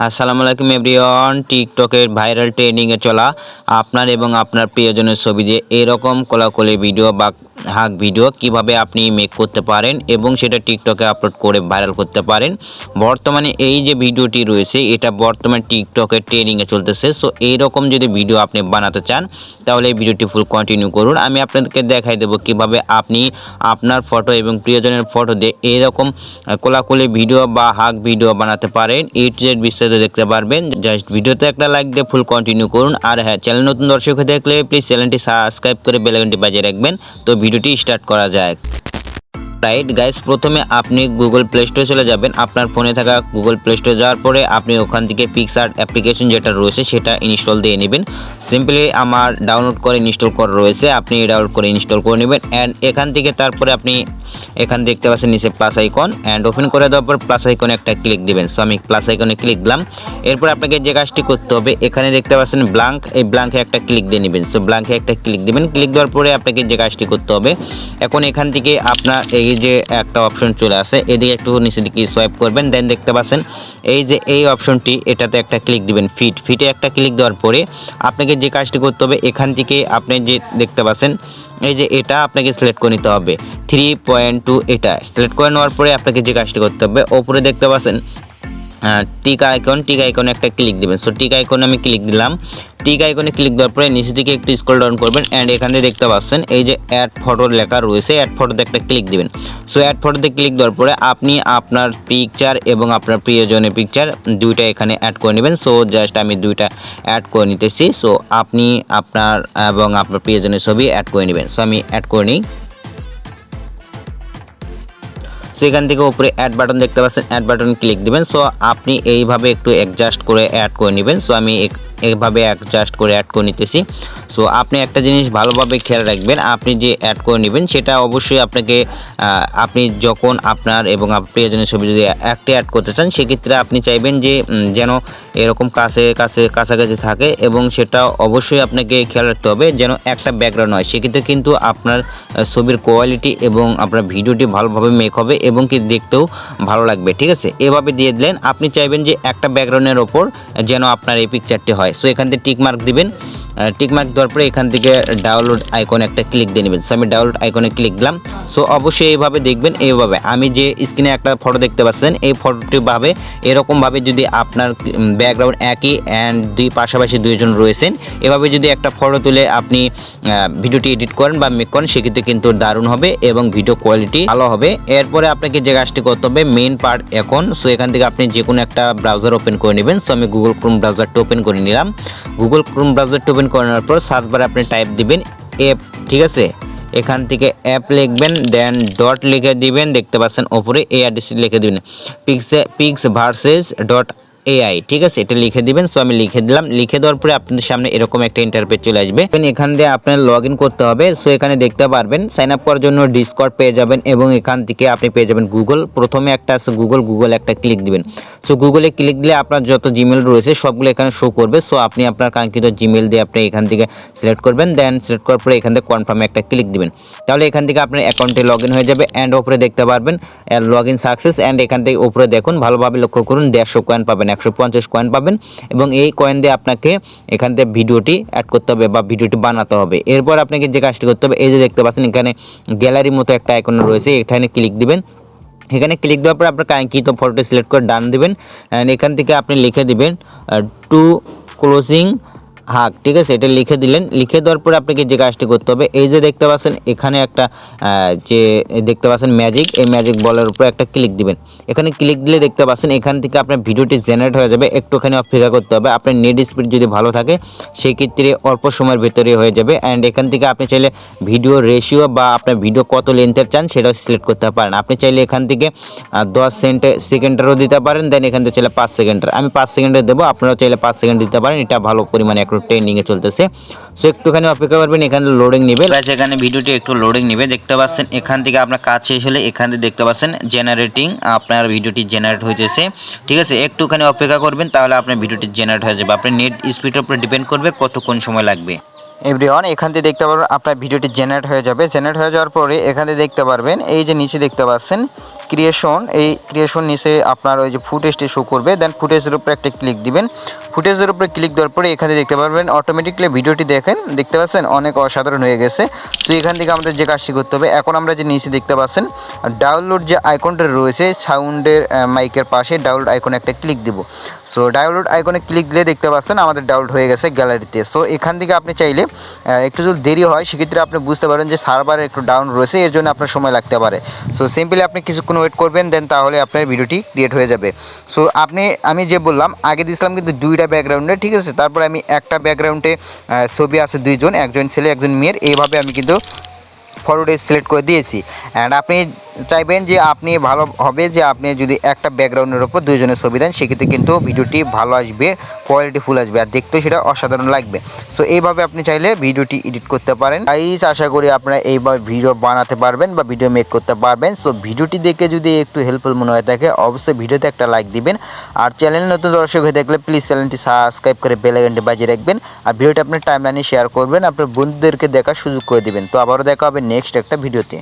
আসসালামু আলাইকুম এভরিওয়ান, টিকটকের ভাইরাল ট্রেন্ডিংয়ে চলা আপনার এবং আপনার প্রিয়জনের ছবি দিয়ে এরকম কোলাকলি ভিডিও বা হাক ভিডিও কীভাবে আপনি মেক করতে পারেন এবং সেটা টিকটকে আপলোড করে ভাইরাল করতে পারেন। বর্তমানে এই যে ভিডিওটি রয়েছে, এটা বর্তমানে টিকটকের ট্রেনিংয়ে চলতেছে। সো এইরকম যদি ভিডিও আপনি বানাতে চান, তাহলে এই ভিডিওটি ফুল কন্টিনিউ করুন। আমি আপনাদেরকে দেখাই দেবো কীভাবে আপনি আপনার ফটো এবং প্রিয়জনের ফটো দিয়ে এইরকম কোলাকুলি ভিডিও বা হাক ভিডিও বানাতে পারেন। এই টু জেড বিস্তারিত দেখতে পারবেন। জাস্ট ভিডিওতে একটা লাইক দিয়ে ফুল কন্টিনিউ করুন। আর হ্যাঁ চ্যানেল নতুন দর্শক দেখলে প্লিজ চ্যানেলটি সাবস্ক্রাইব করে বেলাইকনটি বাজিয়ে রাখবেন। তো ভিডিওটি স্টার্ট করা যায় রাইট গাইস প্রথমে আপনি গুগল প্লে স্টোরে চলে যাবেন। আপনার ফোনে থাকা গুগল প্লে স্টোরে যাওয়ার পরে আপনি ওখান থেকে পিকসার্ট অ্যাপ্লিকেশন যেটা রয়েছে সেটা ইনস্টল দিয়ে নেবেন। সিম্পলি আমার ডাউনলোড করে ইনস্টল করা রয়েছে। আপনি ডাউনলোড করে ইনস্টল করে নেবেন। অ্যান্ড এখান থেকে তারপরে আপনি এখান দেখতে পাচ্ছেন নিচে প্লাস আইকন অ্যান্ড ওপেন করে দেওয়ার পর প্লাস আইকনে একটা ক্লিক দিবেন। সো আমি প্লাস আইকনে ক্লিক দিলাম। এরপর আপনাকে যে কাজটি করতে হবে, এখানে দেখতে পাচ্ছেন ব্লাঙ্ক এই ব্লাঙ্কে একটা ক্লিক দিয়ে নেবেন। সো ব্লাঙ্কে একটা ক্লিক দিবেন। ক্লিক দেওয়ার পরে আপনাকে যে কাজটি করতে হবে, এখন এখান থেকে আপনার এই যে একটা অপশন চলে আসে, এদিকে একটু নিচে দিকে সোয়াইপ করবেন। দেন দেখতে পাচ্ছেন এই যে এই অপশনটি এটাতে একটা ক্লিক দিবেন ফিট ফিটে একটা ক্লিক দেওয়ার পরে আপনাকে যে কাজটি করতে হবে, এখান থেকে আপনি যে দেখতে পাচ্ছেন, এই যে এটা আপনাকে সিলেক্ট করে নিতে হবে। থ্রি পয়েন্ট টু এটা সিলেক্ট করে নেওয়ার পরে আপনাকে যে কাজটি করতে হবে, ওপরে দেখতে পাচ্ছেন টিক আইকন টিক আইকনে একটা ক্লিক দিবেন। সো টিক আইকনে আমি ক্লিক দিলাম। টিক আইকনে ক্লিক দেওয়ার পরে নিচে দিকে একটু স্ক্রল ডাউন করবেন অ্যান্ড এখানে দেখতে পাচ্ছেন, এই যে অ্যাড ফটো লেখা রয়েছে অ্যাড ফটোতে একটা ক্লিক দিবেন। সো অ্যাড ফটোতে ক্লিক দেওয়ার পরে আপনি আপনার পিকচার এবং আপনার প্রিয়জনের পিকচার দুইটা এখানে অ্যাড করে নেবেন। সো জাস্ট আমি দুইটা অ্যাড করে নিতেছি। সো আপনি আপনার এবং আপনার প্রিয়জনের ছবি অ্যাড করে নেবেন। সো আমি অ্যাড করে নিই। সো এখান থেকে উপরে অ্যাড বাটন দেখতে পাচ্ছেন অ্যাড বাটন ক্লিক দিবেন। সো আপনি এইভাবে একটু অ্যাডজাস্ট করে অ্যাড করে নেবেন। সো আমি এইভাবে অ্যাডজাস্ট করে অ্যাড করে নিতেছি। সো আপনি একটা জিনিস ভালোভাবে খেয়াল রাখবেন, আপনি যে অ্যাড করে নেবেন সেটা অবশ্যই আপনাকে আপনি যখন আপনার এবং আপনার প্রিয়জনের ছবি যদি একটা অ্যাড করতে চান, সেক্ষেত্রে আপনি চাইবেন যে যেন এরকম কাছে কাছে, কাছাকাছি থাকে এবং সেটা অবশ্যই আপনাকে খেয়াল রাখতে হবে যেন একটা ব্যাকগ্রাউন্ড হয় সেক্ষেত্রে কিন্তু আপনার ছবির কোয়ালিটি এবং আপনার ভিডিওটি ভালোভাবে মেক হবে এবং কি দেখতেও ভালো লাগবে, ঠিক আছে? এভাবে দিয়ে দিলেন, আপনি চাইবেন যে একটা ব্যাকগ্রাউন্ডের ওপর যেন আপনার এই পিকচারটি হয়। সো এখান থেকে টিকমার্ক দিবেন। টিক মার্ক দেওয়ার পরে এখান থেকে ডাউনলোড আইকনে একটা ক্লিক দিয়ে নেবেন। সো আমি ডাউনলোড আইকনে ক্লিক দিলাম। সো অবশ্যই এইভাবে দেখবেন, এইভাবে। আমি যে স্ক্রিনে একটা ফটো দেখতে পাচ্ছেন, এই ফটোটি ভাবে এরকমভাবে যদি আপনার ব্যাকগ্রাউন্ড একই অ্যান্ড দুই, পাশাপাশি দুইজন রয়েছেন, এভাবে যদি একটা ফটো তুলে আপনি ভিডিওটি এডিট করেন বা মেক করেন, সেক্ষেত্রে কিন্তু দারুণ হবে এবং ভিডিও কোয়ালিটি ভালো হবে। এরপরে আপনাকে যে কাজটি করতে হবে মেন পার্ট এখন। সো এখান থেকে আপনি যে কোনো একটা ব্রাউজার ওপেন করে নেবেন। সো আমি গুগল ক্রোম ব্রাউজারটা ওপেন করে নিলাম। গুগল ক্রোম ব্রাউজারটা ওপেন করে নেওয়ার পর সার্চ বারে আপনি টাইপ দিবেন অ্যাপ ঠিক আছে? এখান থেকে অ্যাপ লিখবেন দেন ডট লিখে দিবেন, দেখতে পাচ্ছেন ওপরে অ্যাড্রেসটি লিখে দিবেন। Pix pix versus dot AI ঠিক আছে? এটা লিখে দিবেন। সো আমি লিখে দিলাম। লিখে দেওয়ার পরে আপনাদের সামনে এরকম একটা ইন্টারপেজ চলে আসবে। এখান দিয়ে আপনার লগ করতে হবে। সো এখানে দেখতে পারবেন সাইন আপ করার জন্য ডিসকর্ড পেয়ে যাবেন এবং এখান থেকে আপনি পেয়ে যাবেন গুগল প্রথমে একটা আছে গুগল গুগল একটা ক্লিক দিবেন। সো গুগলে ক্লিক দিলে আপনার যত জিমেল রয়েছে, সবগুলো এখানে শো করবে। সো আপনি আপনার কাঙ্ক্ষিত জিমেল দিয়ে আপনি এখান থেকে সিলেক্ট করবেন। দেন সিলেক্ট করার পরে এখান থেকে কনফার্মে একটা ক্লিক দিবেন। তাহলে এখান থেকে আপনার অ্যাকাউন্টে লগ হয়ে যাবে। অ্যান্ড ওপরে দেখতে পারবেন লগ ইন সাকসেস অ্যান্ড এখান থেকে উপরে দেখুন, ভালোভাবে লক্ষ্য করুন, দেড়শো কয়েন পাবেন। একশো পঞ্চাশ কয়েন পাবেন এবং এই কয়েন দিয়ে আপনাকে এখান থেকে ভিডিওটি অ্যাড করতে হবে বা ভিডিওটি বানাতে হবে। এরপর আপনাকে যে কাজটি করতে হবে, এই যে দেখতে পাচ্ছেন এখানে গ্যালারির মতো একটা আইকন রয়েছে, এখানে ক্লিক দিবেন। এখানে ক্লিক দেওয়ার পর আপনার কাঙ্ক্ষিত ফটোটি সিলেক্ট করে ডান দিবেন। অ্যান্ড এখান থেকে আপনি লিখে দেবেন টু ক্লোজিং হাক, ঠিক আছে? এটা লিখে দিলেন। লিখে দেওয়ার পরে আপনাকে যে কাজটি করতে হবে, এই যে দেখতে পাচ্ছেন, এখানে একটা যে দেখতে পাচ্ছেন ম্যাজিক এই ম্যাজিক বলের উপরে একটা ক্লিক দিবেন। এখানে ক্লিক দিলে দেখতে পাচ্ছেন, এখান থেকে আপনার ভিডিওটি জেনারেট হয়ে যাবে, একটুখানি অপেক্ষা করতে হবে। আপনার নেট স্পিড যদি ভালো থাকে সেই ক্ষেত্রে অল্প সময়ের ভেতরে হয়ে যাবে। অ্যান্ড এখান থেকে আপনি চাইলে ভিডিও রেশিও বা আপনার ভিডিও কত লেন্থের চান, সেটাও সিলেক্ট করতে পারেন। আপনি চাইলে এখান থেকে দশ সেন্টে সেকেন্ডেরও দিতে পারেন দেন এখান থেকে চাইলে পাঁচ সেকেন্ডের। আমি পাঁচ সেকেন্ডের দেবো, আপনারাও চাইলে পাঁচ সেকেন্ড দিতে পারেন, এটা ভালো পরিমাণে একটু ট্রেন্ডিংয়ে চলতেছে। সো একটুখানি অপেক্ষা করবেন, এখানে লোডিং নেবে এখানে ভিডিওটি একটু লোডিং নেবে। দেখতে পাচ্ছেন, এখান থেকে আপনার কাজ শেষ হলে এখান থেকে দেখতে পাচ্ছেন জেনারেটিং আপনার ভিডিওটি জেনারেট হইতেছে। ঠিক আছে, একটুখানি অপেক্ষা করবেন, তাহলে আপনার ভিডিওটি জেনারেট হয়ে যাবে। আপনার নেট স্পিডের উপর ডিপেন্ড করবে কতক্ষণ সময় লাগবে। এভরিওয়ান, এখান থেকে দেখতে পারবেন আপনার ভিডিওটি জেনারেট হয়ে যাবে। জেনারেট হয়ে যাওয়ার পরে এখান থেকে দেখতে পারবেন, এই যে নিচে দেখতে পাচ্ছেন ক্রিয়েশন এই ক্রিয়েশন নিচে আপনার ওই যে ফুটেজটি শো করবে। দেন ফুটেজের উপরে একটা ক্লিক দিবেন। ফুটেজের উপরে ক্লিক দেওয়ার পরে এখানে দেখতে পারবেন অটোমেটিকলি ভিডিওটি দেখেন, দেখতে পাচ্ছেন অনেক অসাধারণ হয়ে গেছে। তো এখান থেকে আমাদের যে কাজটি করতে হবে, এখন আমরা যে নিচে দেখতে পাচ্ছেন ডাউনলোড যে আইকনটা রয়েছে সাউন্ডের মাইকের পাশে ডাউনলোড আইকনে একটা ক্লিক দিব। সো ডাউনলোড আইকনে ক্লিক দিলে দেখতে পাচ্ছেন আমাদের ডাউনলোড হয়ে গেছে গ্যালারিতে সো এখান থেকে আপনি চাইলে একটু যদি দেরি হয়, সেক্ষেত্রে আপনি বুঝতে পারেন যে সার্ভারে একটু ডাউন রয়েছে, এর জন্য আপনার সময় লাগতে পারে। সো সিম্পলি আপনি কিছুক্ষণ ওয়েট করবেন দেন তাহলে আপনার ভিডিওটি ক্রিয়েট হয়ে যাবে। সো আপনি, আমি যে বললাম, আগে দিয়েছিলাম কিন্তু দুইটা ব্যাকগ্রাউন্ডে ঠিক আছে? তারপরে আমি একটা ব্যাকগ্রাউন্ডে ছবি আছে দুইজন, একজন ছেলে, একজন মেয়ের। এইভাবে আমি কিন্তু ফটোটি সিলেক্ট করে দিয়েছি। অ্যান্ড আপনি চাইবেন যে আপনি ভালো হবে, যে আপনি যদি একটা ব্যাকগ্রাউন্ডের ওপর দুইজনের ছবি দেন, সেক্ষেত্রে কিন্তু ভিডিওটি ভালো আসবে কোয়ালিটি ফুল আসবে, আর দেখতেও সেটা অসাধারণ লাগবে। সো এইভাবে আপনি চাইলে ভিডিওটি এডিট করতে পারেন। গাইস আশা করি আপনারা এইভাবে ভিডিও বানাতে পারবেন বা ভিডিও মেক করতে পারবেন। সো ভিডিওটি দেখে যদি একটু হেল্পফুল মনে হয়ে থাকে, অবশ্যই ভিডিওতে একটা লাইক দিবেন। আর চ্যানেল নতুন দর্শক হয়ে থাকলে প্লিজ চ্যানেলটি সাবস্ক্রাইব করে বেল আইকনটি বাজিয়ে রাখবেন। আর ভিডিওটি আপনার টাইমলাইনে শেয়ার করবেন, আপনার বন্ধুদেরকে দেখার সুযোগ করে দিবেন। তো আবারও দেখা হবে নেক্সট একটা ভিডিওতে